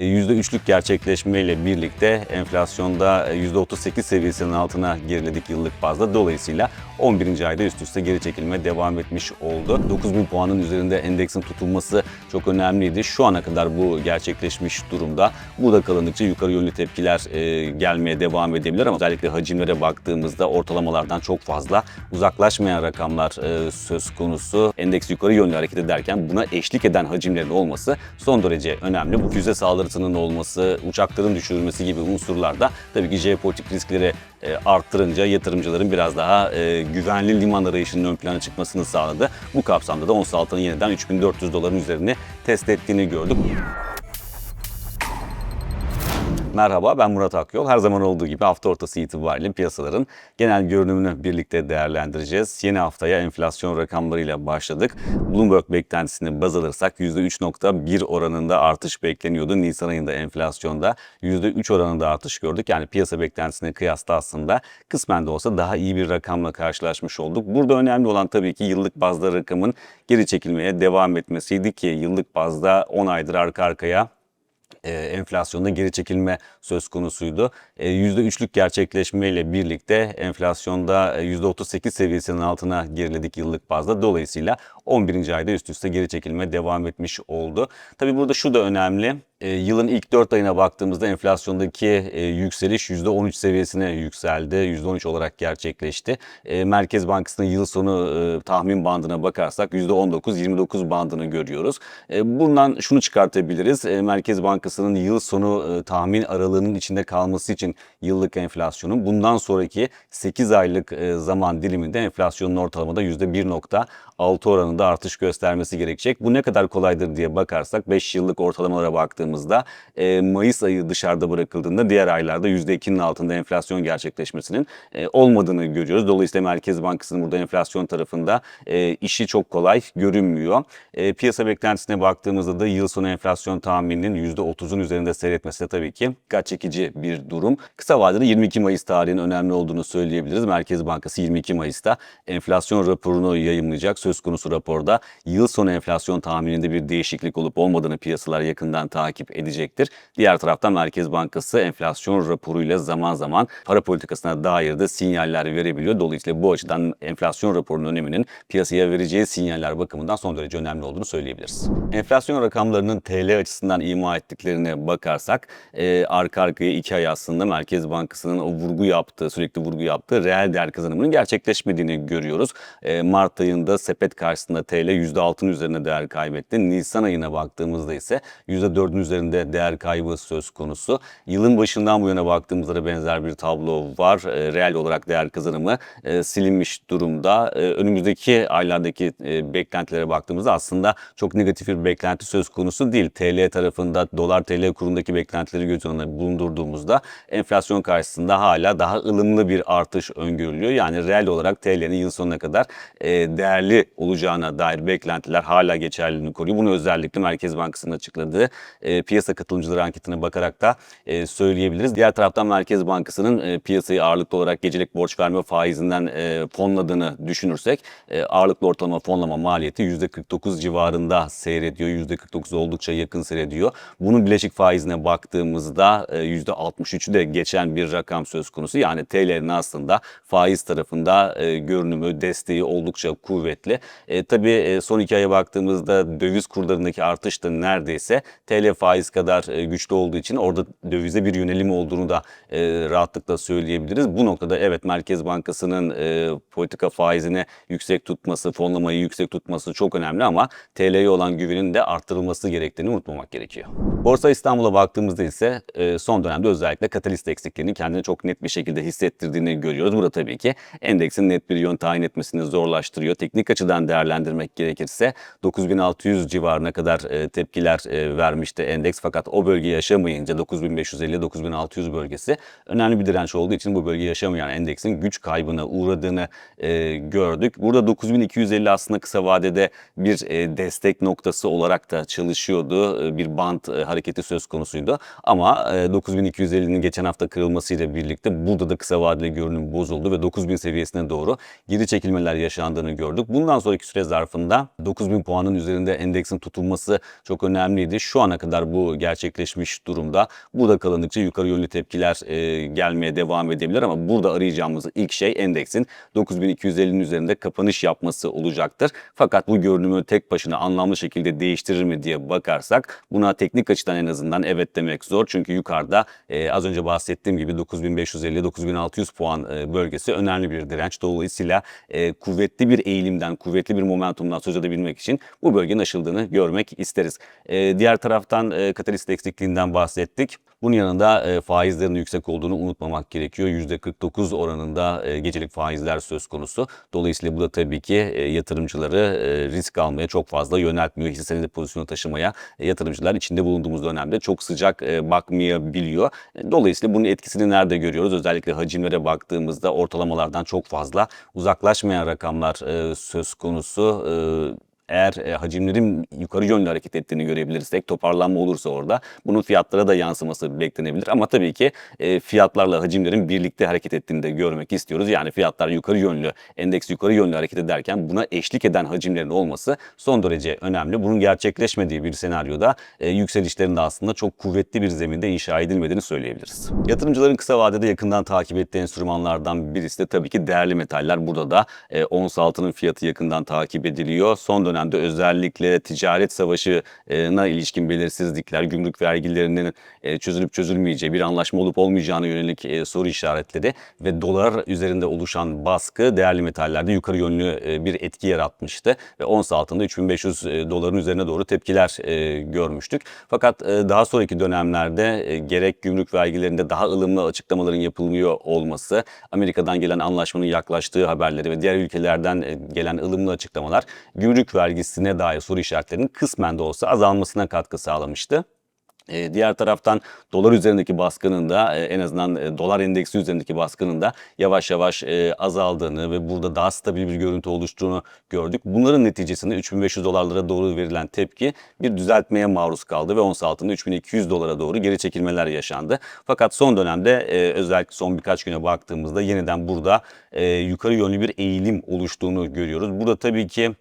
%3'lük gerçekleşmeyle birlikte enflasyonda %38 seviyesinin altına geriledik yıllık bazda. Dolayısıyla 11. ayda üst üste geri çekilme devam etmiş oldu. 9000 puanın üzerinde endeksin tutulması çok önemliydi. Şu ana kadar bu gerçekleşmiş durumda. Bu da kalındıkça yukarı yönlü tepkiler e, gelmeye devam edebilir ama özellikle hacimlere baktığımızda ortalamalardan çok fazla uzaklaşmayan rakamlar e, söz konusu. Endeks yukarı yönlü hareket ederken buna eşlik eden hacimlerin olması son derece önemli. Bu füze saldırısının olması, uçakların düşürülmesi gibi unsurlar da tabii ki jeopolitik riskleri e, arttırınca yatırımcıların biraz daha e, güvenli liman arayışının ön plana çıkmasını sağladı. Bu kapsamda da ons altının yeniden 3400 doların üzerini test ettiğini gördük. Merhaba ben Murat Akyol. Her zaman olduğu gibi hafta ortası itibariyle piyasaların genel görünümünü birlikte değerlendireceğiz. Yeni haftaya enflasyon rakamlarıyla başladık. Bloomberg beklentisini baz alırsak %3.1 oranında artış bekleniyordu. Nisan ayında enflasyonda %3 oranında artış gördük. Yani piyasa beklentisine kıyasla aslında kısmen de olsa daha iyi bir rakamla karşılaşmış olduk. Burada önemli olan tabii ki yıllık bazda rakamın geri çekilmeye devam etmesiydi ki yıllık bazda 10 aydır arka arkaya e, enflasyonda geri çekilme söz konusuydu. E, %3'lük gerçekleşmeyle birlikte enflasyonda e, %38 seviyesinin altına geriledik yıllık bazda. Dolayısıyla 11. ayda üst üste geri çekilme devam etmiş oldu. Tabii burada şu da önemli. E, yılın ilk 4 ayına baktığımızda enflasyondaki e, yükseliş %13 seviyesine yükseldi. %13 olarak gerçekleşti. E, Merkez Bankası'nın yıl sonu e, tahmin bandına bakarsak %19-29 bandını görüyoruz. E, bundan şunu çıkartabiliriz. E, Merkez Bankası'nın yıl sonu e, tahmin aralığının içinde kalması için yıllık enflasyonun bundan sonraki 8 aylık e, zaman diliminde enflasyonun ortalamada %1.6 oranında artış göstermesi gerekecek. Bu ne kadar kolaydır diye bakarsak 5 yıllık ortalamalara baktığımızda e, Mayıs ayı dışarıda bırakıldığında diğer aylarda %2'nin altında enflasyon gerçekleşmesinin e, olmadığını görüyoruz. Dolayısıyla Merkez Bankası'nın burada enflasyon tarafında e, işi çok kolay görünmüyor. E, piyasa beklentisine baktığımızda da yıl sonu enflasyon tahmininin %30'un üzerinde seyretmesi de tabii ki dikkat çekici bir durum. Kısa vadede 22 Mayıs tarihinin önemli olduğunu söyleyebiliriz. Merkez Bankası 22 Mayıs'ta enflasyon raporunu yayımlayacak. Söz konusu raporda yıl sonu enflasyon tahmininde bir değişiklik olup olmadığını piyasalar yakından takip edecektir. Diğer taraftan Merkez Bankası enflasyon raporuyla zaman zaman para politikasına dair de sinyaller verebiliyor. Dolayısıyla bu açıdan enflasyon raporunun öneminin piyasaya vereceği sinyaller bakımından son derece önemli olduğunu söyleyebiliriz. Enflasyon rakamlarının TL açısından ima ettiklerine bakarsak e, arka arkaya iki ay aslında Merkez Bankası'nın o vurgu yaptığı, sürekli vurgu yaptığı reel değer kazanımının gerçekleşmediğini görüyoruz. E, Mart ayında sepet karşısında TL %6'ın üzerine değer kaybetti. Nisan ayına baktığımızda ise %4'ün üzerinde değer kaybı söz konusu. Yılın başından bu yana baktığımızda da benzer bir tablo var. E, reel olarak değer kazanımı e, silinmiş durumda. E, önümüzdeki aylardaki e, beklentilere baktığımızda aslında çok negatif bir beklenti söz konusu değil. TL tarafında dolar TL kurundaki beklentileri göz önüne bulundurduğumuzda enflasyon karşısında hala daha ılımlı bir artış öngörülüyor. Yani reel olarak TL'nin yıl sonuna kadar e, değerli olacağına dair beklentiler hala geçerliliğini koruyor. Bunu özellikle Merkez Bankası'nın açıkladığı e, piyasa katılımcıları anketine bakarak da e, söyleyebiliriz. Diğer taraftan Merkez Bankası'nın e, piyasayı ağırlıklı olarak gecelik borç verme faizinden e, fonladığını düşünürsek e, ağırlıklı ortalama fonlama maliyeti %49 civarında seyrediyor. %49 oldukça yakın seyrediyor. Bunun bileşik faizine baktığımızda e, %63'ü de geçen bir rakam söz konusu. Yani TL'nin aslında faiz tarafında e, görünümü, desteği oldukça kuvvetli. E, tabii e, son iki aya baktığımızda döviz kurlarındaki artış da neredeyse TL faiz kadar e, güçlü olduğu için orada dövize bir yönelim olduğunu da e, rahatlıkla söyleyebiliriz. Bu noktada evet Merkez Bankası'nın politika faizini yüksek tutması, fonlamayı yüksek tutması çok önemli ama TL'ye olan güvenin de arttırılması gerektiğini unutmamak gerekiyor. Borsa İstanbul'a baktığımızda ise son dönemde özellikle katalist eksikliğini kendine çok net bir şekilde hissettirdiğini görüyoruz. Burada tabii ki endeksin net bir yön tayin etmesini zorlaştırıyor. Teknik açıdan değerlendirmek gerekirse 9600 civarına kadar e, tepkiler e, vermişti endeks fakat o bölgeyi yaşamayınca 9550-9600 bölgesi önemli bir direnç olduğu için bu bölgeyi yaşamayan endeksin güç kaybına uğradığını e, gördük. Burada 9250 aslında kısa vadede bir destek noktası olarak da çalışıyordu. Bir band e, hareketi söz konusuydu. Ama e, 9250'nin geçen hafta kırılmasıyla birlikte burada da kısa vadeli görünüm bozuldu ve 9000 seviyesine doğru geri çekilmeler yaşandığını gördük. Bundan sonraki süre zarfında 9000 puanın üzerinde endeksin tutulması çok önemliydi. Şu ana kadar bu gerçekleşmiş durumda. Burada kalındıkça yukarı yönlü tepkiler e, gelmeye devam edebilir ama burada arayacağımız ilk şey endeksin 9250'nin üzerinde kapanış yapması olacaktır. Fakat bu görünümü tek başına anlamlı şekilde değiştirir mi diye bakarsak buna teknik açıdan en azından evet demek zor. Çünkü yukarıda e, az önce bahsettiğim gibi 9550-9600 puan e, bölgesi önemli bir direnç. Dolayısıyla e, kuvvetli bir eğilimden, kuvvetli bir momentumdan söz edebilmek için bu bölgenin aşıldığını görmek isteriz. E, diğer taraftan e, katalist eksikliğinden bahsettik. Bunun yanında e, faizlerin yüksek olduğunu unutmamak gerekiyor. %49 oranında e, gecelik faizler söz konusu. Dolayısıyla bu da tabii ki e, yatırımcıları e, risk almaya çok fazla yöneltmiyor. Hisse senedi pozisyonu taşımaya yatırımcılar içinde bulunduğumuz dönemde çok sıcak e, bakmayabiliyor. Dolayısıyla bunun etkisini nerede görüyoruz? Özellikle hacimlere baktığımızda ortalamalardan çok fazla uzaklaşmayan rakamlar söz konusu. Eğer e, hacimlerin yukarı yönlü hareket ettiğini görebilirsek, toparlanma olursa orada bunun fiyatlara da yansıması beklenebilir. Ama tabii ki e, fiyatlarla hacimlerin birlikte hareket ettiğini de görmek istiyoruz. Yani fiyatlar yukarı yönlü, endeks yukarı yönlü hareket ederken buna eşlik eden hacimlerin olması son derece önemli. Bunun gerçekleşmediği bir senaryoda e, yükselişlerin de aslında çok kuvvetli bir zeminde inşa edilmediğini söyleyebiliriz. Yatırımcıların kısa vadede yakından takip ettiği enstrümanlardan birisi de tabii ki değerli metaller. Burada da e, ons altının fiyatı yakından takip ediliyor. Son dönemde özellikle ticaret savaşına ilişkin belirsizlikler, gümrük vergilerinin e, çözülüp çözülmeyeceği, bir anlaşma olup olmayacağına yönelik e, soru işaretleri ve dolar üzerinde oluşan baskı değerli metallerde yukarı yönlü e, bir etki yaratmıştı ve ons altında 3500 e, doların üzerine doğru tepkiler görmüştük. Fakat daha sonraki dönemlerde gerek gümrük vergilerinde daha ılımlı açıklamaların yapılmıyor olması, Amerika'dan gelen anlaşmanın yaklaştığı haberleri ve diğer ülkelerden gelen ılımlı açıklamalar gümrük vergisine dair soru işaretlerinin kısmen de olsa azalmasına katkı sağlamıştı. E, diğer taraftan dolar üzerindeki baskının da e, en azından e, dolar endeksi üzerindeki baskının da yavaş yavaş azaldığını ve burada daha stabil bir görüntü oluştuğunu gördük. Bunların neticesinde 3500 dolarlara doğru verilen tepki bir düzeltmeye maruz kaldı ve ons altında 3200 dolara doğru geri çekilmeler yaşandı. Fakat son dönemde özellikle son birkaç güne baktığımızda yeniden burada yukarı yönlü bir eğilim oluştuğunu görüyoruz. Burada tabii ki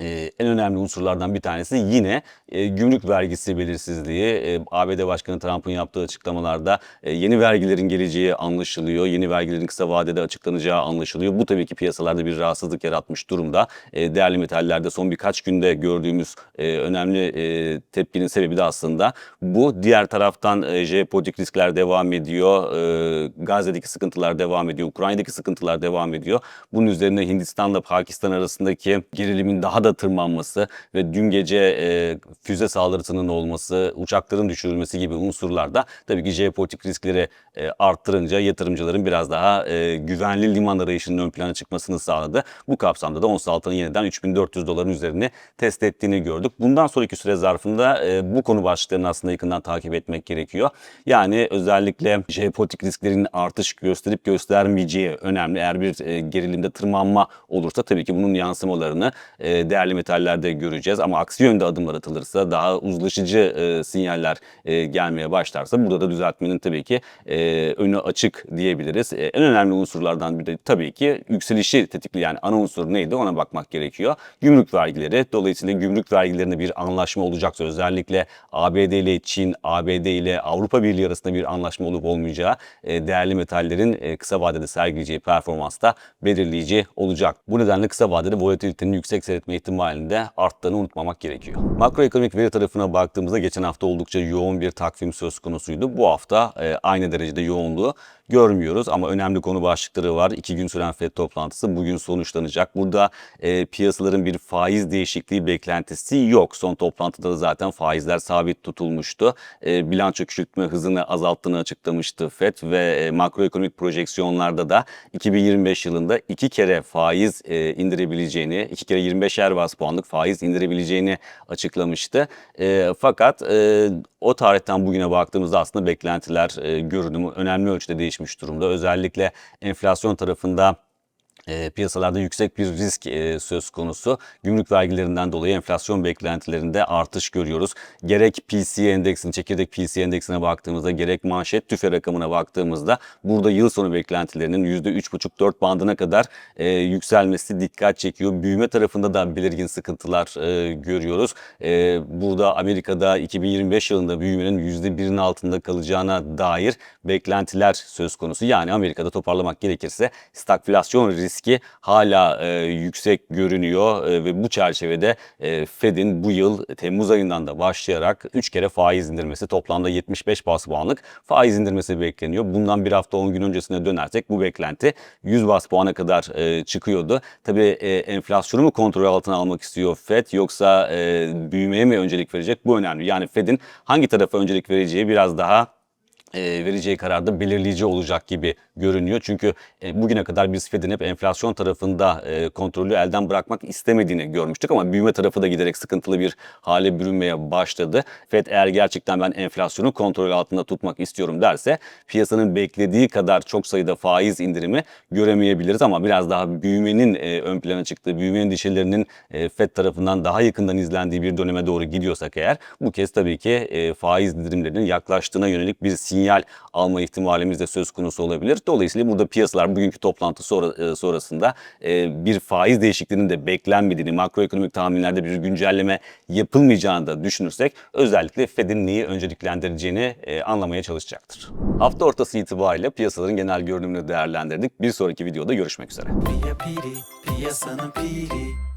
ee, en önemli unsurlardan bir tanesi yine e, gümrük vergisi belirsizliği. E, ABD Başkanı Trump'ın yaptığı açıklamalarda e, yeni vergilerin geleceği anlaşılıyor. Yeni vergilerin kısa vadede açıklanacağı anlaşılıyor. Bu tabii ki piyasalarda bir rahatsızlık yaratmış durumda. E, değerli metallerde son birkaç günde gördüğümüz e, önemli e, tepkinin sebebi de aslında bu. Diğer taraftan e, jeopolitik riskler devam ediyor. E, Gazze'deki sıkıntılar devam ediyor. Ukrayna'daki sıkıntılar devam ediyor. Bunun üzerine Hindistan'la Pakistan arasındaki gerilimin daha da tırmanması ve dün gece e, füze saldırısının olması, uçakların düşürülmesi gibi unsurlar da tabii ki jeopolitik riskleri e, arttırınca yatırımcıların biraz daha e, güvenli liman arayışının ön plana çıkmasını sağladı. Bu kapsamda da ons altının yeniden 3400 doların üzerini test ettiğini gördük. Bundan sonraki süre zarfında e, bu konu başlıklarını aslında yakından takip etmek gerekiyor. Yani özellikle jeopolitik risklerin artış gösterip göstermeyeceği önemli. Eğer bir e, gerilimde tırmanma olursa tabii ki bunun yansımalarını e, değerli metallerde göreceğiz. Ama aksi yönde adımlar atılırsa daha uzlaşıcı e, sinyaller e, gelmeye başlarsa burada da düzeltmenin tabii ki e, önü açık diyebiliriz. E, en önemli unsurlardan biri de tabii ki yükselişi tetikli yani ana unsur neydi ona bakmak gerekiyor. Gümrük vergileri. Dolayısıyla gümrük vergilerinde bir anlaşma olacaksa özellikle ABD ile Çin, ABD ile Avrupa Birliği arasında bir anlaşma olup olmayacağı e, değerli metallerin e, kısa vadede sergileyeceği performansta belirleyici olacak. Bu nedenle kısa vadede volatilitenin yüksek seyretme ihtimalini de arttığını unutmamak gerekiyor. Makroekonomik veri tarafına baktığımızda geçen hafta oldukça yoğun bir takvim söz konusuydu. Bu hafta e, aynı derecede yoğunluğu görmüyoruz ama önemli konu başlıkları var. İki gün süren FED toplantısı bugün sonuçlanacak. Burada e, piyasaların bir faiz değişikliği beklentisi yok. Son toplantıda da zaten faizler sabit tutulmuştu. E, bilanço küçültme hızını azalttığını açıklamıştı FED ve e, makroekonomik projeksiyonlarda da 2025 yılında iki kere faiz e, indirebileceğini, iki kere 25'er bas puanlık faiz indirebileceğini açıklamıştı. E, fakat e, o tarihten bugüne baktığımızda aslında beklentiler, e, görünümü önemli ölçüde değişmiş durumda. Özellikle enflasyon tarafında e, piyasalarda yüksek bir risk e, söz konusu. Gümrük vergilerinden dolayı enflasyon beklentilerinde artış görüyoruz. Gerek PCE endeksine, çekirdek PCE endeksine baktığımızda gerek manşet tüfe rakamına baktığımızda burada yıl sonu beklentilerinin %3,5-4 bandına kadar e, yükselmesi dikkat çekiyor. Büyüme tarafında da belirgin sıkıntılar e, görüyoruz. E, burada Amerika'da 2025 yılında büyümenin %1'in altında kalacağına dair beklentiler söz konusu. Yani Amerika'da toparlamak gerekirse stagflasyon riski hala e, yüksek görünüyor e, ve bu çerçevede e, Fed'in bu yıl Temmuz ayından da başlayarak 3 kere faiz indirmesi toplamda 75 bas puanlık faiz indirmesi bekleniyor. Bundan bir hafta 10 gün öncesine dönersek bu beklenti 100 bas puana kadar e, çıkıyordu. Tabii e, enflasyonu mu kontrol altına almak istiyor Fed yoksa e, büyümeye mi öncelik verecek? Bu önemli. Yani Fed'in hangi tarafa öncelik vereceği biraz daha e, vereceği kararda belirleyici olacak gibi görünüyor. Çünkü e, bugüne kadar biz Fed'in hep enflasyon tarafında e, kontrolü elden bırakmak istemediğini görmüştük ama büyüme tarafı da giderek sıkıntılı bir hale bürünmeye başladı. Fed eğer gerçekten ben enflasyonu kontrol altında tutmak istiyorum derse piyasanın beklediği kadar çok sayıda faiz indirimi göremeyebiliriz ama biraz daha büyümenin e, ön plana çıktığı, büyüme endişelerinin e, Fed tarafından daha yakından izlendiği bir döneme doğru gidiyorsak eğer bu kez tabii ki e, faiz indirimlerinin yaklaştığına yönelik bir sinyal alma ihtimalimiz de söz konusu olabilir. Dolayısıyla burada piyasalar bugünkü toplantı sonra, e, sonrasında e, bir faiz değişikliğinin de beklenmediğini, makroekonomik tahminlerde bir güncelleme yapılmayacağını da düşünürsek özellikle Fed'in neyi önceliklendireceğini e, anlamaya çalışacaktır. Hafta ortası itibariyle piyasaların genel görünümünü değerlendirdik. Bir sonraki videoda görüşmek üzere. Pia piri, piyasanın piri